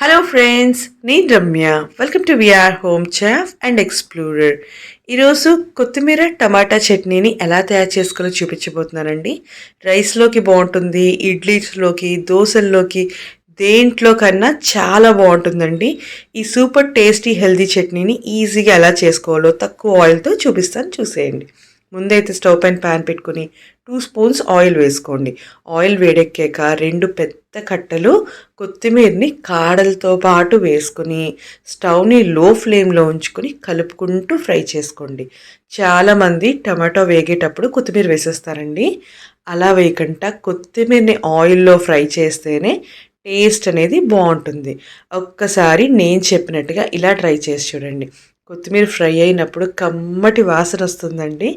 Hello friends నేను Ramya. Welcome to VR home chef and explorer ఈరోజు కొత్తిమీర టమాటా చట్నీని ఎలా తయారు చేసుకోవాలో చూపించబోతున్నానండి. రైస్లోకి బాగుంటుంది ఇడ్లీస్లోకి దోశల్లోకి దేంట్లో కన్నా చాలా బాగుంటుందండి. ఈ సూపర్ టేస్టీ హెల్దీ చట్నీని ఈజీగా ఎలా చేసుకోవాలో తక్కువ ఆయిల్తో చూపిస్తాను చూసేయండి. ముందైతే స్టవ్ పైన ప్యాన్ పెట్టుకుని టూ స్పూన్స్ ఆయిల్ వేసుకోండి. ఆయిల్ వేడెక్కాక రెండు పెద్ద కట్టలు కొత్తిమీరని కాడలతో పాటు వేసుకుని స్టవ్ని లో ఫ్లేమ్లో ఉంచుకొని కలుపుకుంటూ ఫ్రై చేసుకోండి. చాలామంది టమాటో వేగేటప్పుడు కొత్తిమీర వేసేస్తారండి. అలా వేయకుండా కొత్తిమీరని ఆయిల్లో ఫ్రై చేస్తేనే టేస్ట్ అనేది బాగుంటుంది. ఒక్కసారి నేను చెప్పినట్టుగా ఇలా ట్రై చేసి చూడండి. కొత్తిమీర ఫ్రై అయినప్పుడు కమ్మటి వాసన వస్తుందండి.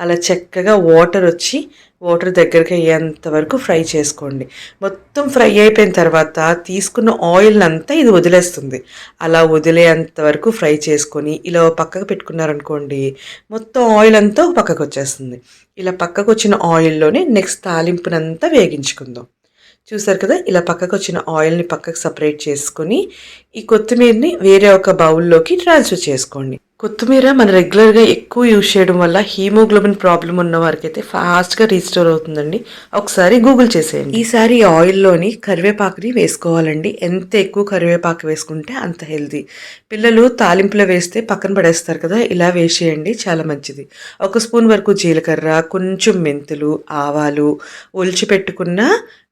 అలా చక్కగా వాటర్ వచ్చి వాటర్ దగ్గరికి అయ్యేంత వరకు ఫ్రై చేసుకోండి. మొత్తం ఫ్రై అయిపోయిన తర్వాత తీసుకున్న ఆయిల్ అంతా ఇది వదిలేస్తుంది. అలా వదిలేంత వరకు ఫ్రై చేసుకొని ఇలా పక్కకు పెట్టుకున్నారనుకోండి మొత్తం ఆయిల్ అంతా పక్కకు వచ్చేస్తుంది. ఇలా పక్కకు వచ్చిన ఆయిల్లోనే నెక్స్ట్ తాలింపునంతా వేగించుకుందాం. చూసారు కదా? ఇలా పక్కకు వచ్చిన ఆయిల్ని పక్కకు సపరేట్ చేసుకొని ఈ కొత్తిమీరని వేరే ఒక బౌల్లోకి ట్రాన్స్ఫర్ చేసుకోండి. కొత్తిమీర మన రెగ్యులర్గా ఎక్కువ యూజ్ చేయడం వల్ల హీమోగ్లోబిన్ ప్రాబ్లం ఉన్న వారికి అయితే ఫాస్ట్గా రీస్టోర్ అవుతుందండి. ఒకసారి గూగుల్ చేసేయండి. ఈసారి ఆయిల్లోని కరివేపాకుని వేసుకోవాలండి. ఎంత ఎక్కువ కరివేపాకు వేసుకుంటే అంత హెల్దీ పిల్లలు తాలింపులో వేస్తే పక్కన పడేస్తారు కదా ఇలా వేసేయండి చాలా మంచిది. ఒక స్పూన్ వరకు జీలకర్ర కొంచెం మెంతులు ఆవాలు ఒలిచిపెట్టుకున్న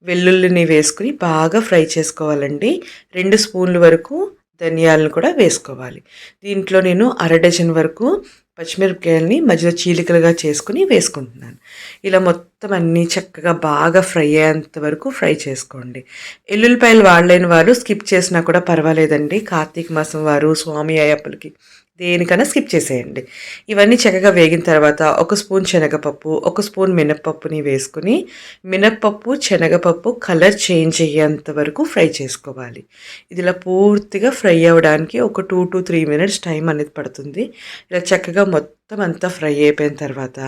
వెల్లుల్లిని వేసుకుని బాగా ఫ్రై చేసుకోవాలండి. రెండు స్పూన్ల వరకు ధనియాలను కూడా వేసుకోవాలి. దీంట్లో నేను అర డజన్ వరకు పచ్చిమిరపకాయలని మధ్యలో చీలికలుగా చేసుకుని వేసుకుంటున్నాను. ఇలా మొత్తం అన్నీ చక్కగా బాగా ఫ్రై అయ్యేంత వరకు ఫ్రై చేసుకోండి. ఎల్లుల్లిపాయలు వాడలేని వారు స్కిప్ చేసినా కూడా పర్వాలేదండి. కార్తీక మాసం వారు స్వామి అయ్యప్పలకి దేనికైనా స్కిప్ చేసేయండి. ఇవన్నీ చక్కగా వేగిన తర్వాత ఒక స్పూన్ శనగపప్పు ఒక స్పూన్ మినప్పప్పుని వేసుకుని మినప్పప్పు శనగపప్పు కలర్ చేంజ్ అయ్యేంత వరకు ఫ్రై చేసుకోవాలి. ఇదిలా పూర్తిగా ఫ్రై అవ్వడానికి ఒక two to three minutes time అనేది పడుతుంది. ఇలా చక్కగా మొత్తం అంతా ఫ్రై అయిపోయిన తర్వాత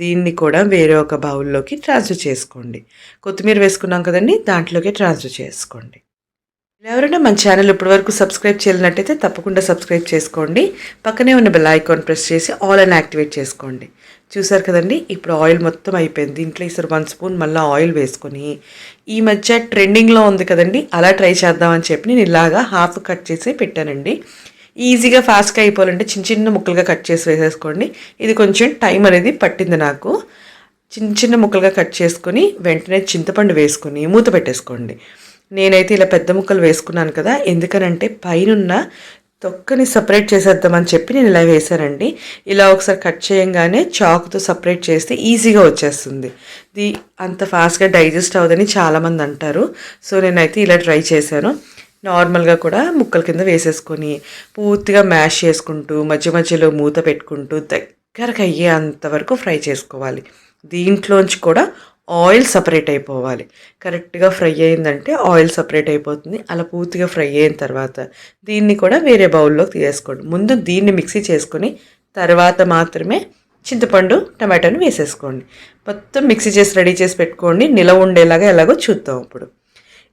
దీన్ని కూడా వేరే ఒక బౌల్లోకి ట్రాన్స్ఫర్ చేసుకోండి. కొత్తిమీర వేసుకున్నాం కదండి దాంట్లోకి ట్రాన్స్ఫర్ చేసుకోండి. ఎవరైనా మన ఛానల్ ఇప్పటివరకు సబ్స్క్రైబ్ చేయలేనట్టయితే తప్పకుండా సబ్స్క్రైబ్ చేసుకోండి. పక్కనే ఉన్న బెల్ ఐకాన్ ప్రెస్ చేసి ఆల్ అని యాక్టివేట్ చేసుకోండి. చూసారు కదండి? ఇప్పుడు ఆయిల్ మొత్తం అయిపోయింది. దీంట్లో ఈసారి వన్ స్పూన్ మళ్ళీ ఆయిల్ వేసుకొని ఈ మధ్య ట్రెండింగ్లో ఉంది కదండి? అలా ట్రై చేద్దామని చెప్పి నేను ఇలాగా హాఫ్ కట్ చేసి పెట్టానండి. ఈజీగా ఫాస్ట్గా అయిపోవాలంటే చిన్న చిన్న ముక్కలుగా కట్ చేసి వేసేసుకోండి. ఇది కొంచెం టైం అనేది పట్టింది నాకు. చిన్న చిన్న ముక్కలుగా కట్ చేసుకొని వెంటనే చింతపండు వేసుకొని మూత పెట్టేసుకోండి. నేనైతే ఇలా పెద్ద ముక్కలు వేసుకున్నాను కదా ఎందుకనంటే పైనున్న తొక్కని సపరేట్ చేసేద్దామని చెప్పి నేను ఇలా వేశానండి. ఇలా ఒకసారి కట్ చేయంగానే చాకుతో సపరేట్ చేస్తే ఈజీగా వచ్చేస్తుంది. ఇది అంత ఫాస్ట్గా డైజెస్ట్ అవ్వదని చాలామంది అంటారు. సో నేనైతే ఇలా ట్రై చేశాను. నార్మల్గా కూడా ముక్కల కింద వేసేసుకొని పూర్తిగా మ్యాష్ చేసుకుంటూ మధ్య మధ్యలో మూత పెట్టుకుంటూ దగ్గరకు అయ్యే అంతవరకు ఫ్రై చేసుకోవాలి. దీంట్లోంచి కూడా ఆయిల్ సపరేట్ అయిపోవాలి. కరెక్ట్గా ఫ్రై అయిందంటే ఆయిల్ సపరేట్ అయిపోతుంది. అలా పూర్తిగా ఫ్రై అయిన తర్వాత దీన్ని కూడా వేరే బౌల్లోకి తీసేసుకోండి. ముందు దీన్ని మిక్సీ చేసుకొని తర్వాత మాత్రమే చింతపండు టమాటాను వేసేసుకోండి. మొత్తం మిక్సీ చేసి రెడీ చేసి పెట్టుకోండి. నిలవ ఉండేలాగా ఎలాగో చూద్దాం ఇప్పుడు.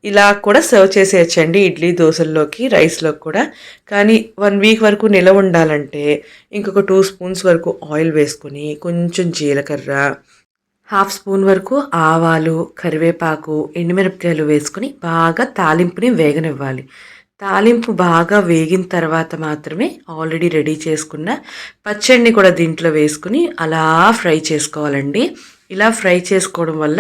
ఇలా కూడా సర్వ్ చేసేయచ్చండి ఇడ్లీ దోశల్లోకి రైస్లోకి కూడా. కానీ వన్ వీక్ వరకు నిలవ ఉండాలంటే ఇంకొక టూ స్పూన్స్ వరకు ఆయిల్ వేసుకొని కొంచెం జీలకర్ర హాఫ్ స్పూన్ వరకు ఆవాలు కరివేపాకు ఎండుమిరపకాయలు వేసుకుని బాగా తాలింపుని వేగనివ్వాలి. తాలింపు బాగా వేగిన తర్వాత మాత్రమే ఆల్రెడీ రెడీ చేసుకున్న పచ్చడిని కూడా దీంట్లో వేసుకుని అలా ఫ్రై చేసుకోవాలండి. ఇలా ఫ్రై చేసుకోవడం వల్ల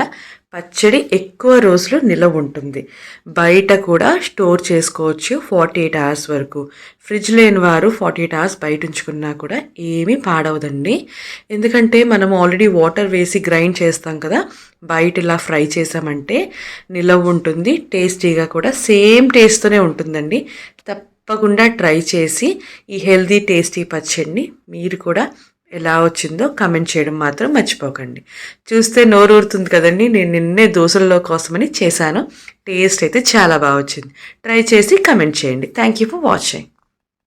పచ్చడి ఎక్కువ రోజులు నిలవ ఉంటుంది. బయట కూడా స్టోర్ చేసుకోవచ్చు ఫార్టీ ఎయిట్ అవర్స్ వరకు. ఫ్రిడ్జ్ లేని వారు ఫార్టీ ఎయిట్ అవర్స్ బయట ఉంచుకున్నా కూడా ఏమీ పాడవదండి. ఎందుకంటే మనం ఆల్రెడీ వాటర్ వేసి గ్రైండ్ చేస్తాం కదా బయట ఇలా ఫ్రై చేసామంటే నిల్వ ఉంటుంది టేస్టీగా కూడా సేమ్ టేస్ట్తోనే ఉంటుందండి. తప్పకుండా ట్రై చేసి ఈ హెల్దీ టేస్టీ పచ్చడిని మీరు కూడా ఎలా వచ్చిందో కమెంట్ చేయడం మాత్రం మర్చిపోకండి. చూస్తే నోరు ఊరుతుంది కదండి నేను నిన్నే దోశల్లో కోసమని చేశాను. టేస్ట్ అయితే చాలా బాగా వచ్చింది. ట్రై చేసి కమెంట్ చేయండి. Thank you for watching